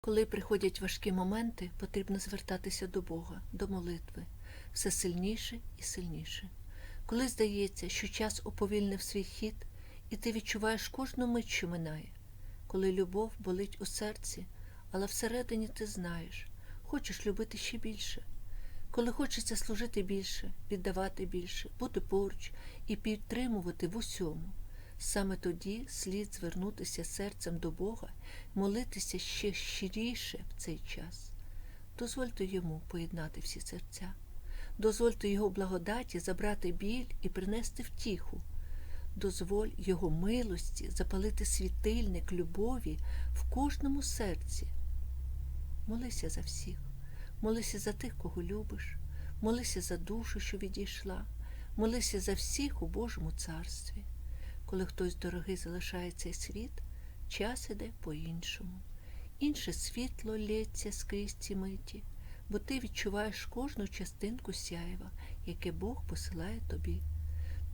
Коли приходять важкі моменти, потрібно звертатися до Бога, до молитви, все сильніше і сильніше. Коли здається, що час уповільнив свій хід, і ти відчуваєш кожну мить, що минає, коли любов болить у серці, але всередині ти знаєш, хочеш любити ще більше, коли хочеться служити більше, віддавати більше, бути поруч і підтримувати в усьому. Саме тоді слід звернутися серцем до Бога, молитися ще щиріше в цей час. Дозвольте йому поєднати всі серця, дозвольте його благодаті забрати біль і принести втіху. Дозволь його милості запалити світильник любові в кожному серці. Молися за всіх, молися за тих, кого любиш, молися за душу, що відійшла, молися за всіх у Божому царстві. Коли хтось дорогий залишає цей світ, час іде по-іншому. Інше світло лється скрізь ці миті, бо ти відчуваєш кожну частинку сяєва, яке Бог посилає тобі.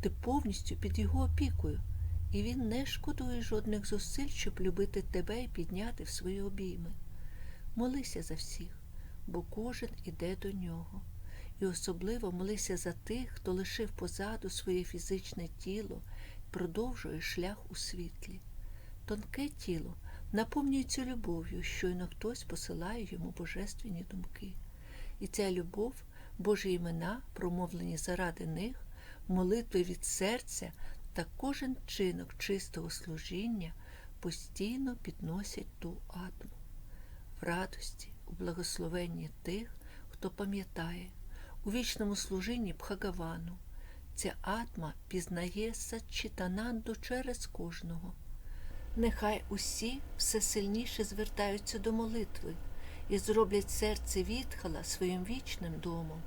Ти повністю під його опікою, і він не шкодує жодних зусиль, щоб любити тебе і підняти в свої обійми. Молися за всіх, бо кожен іде до нього. І особливо молися за тих, хто лишив позаду своє фізичне тіло продовжує шлях у світлі. Тонке тіло наповнюється любов'ю, щойно хтось посилає йому божественні думки. І ця любов, Божі імена, промовлені заради них, молитви від серця та кожен чинок чистого служіння постійно підносять ту атму. В радості, у благословенні тих, хто пам'ятає, у вічному служінні Бхагавану, Ця атма пізнає Сачітананду через кожного. Нехай усі все сильніше звертаються до молитви і зроблять серце Вітхала своїм вічним домом.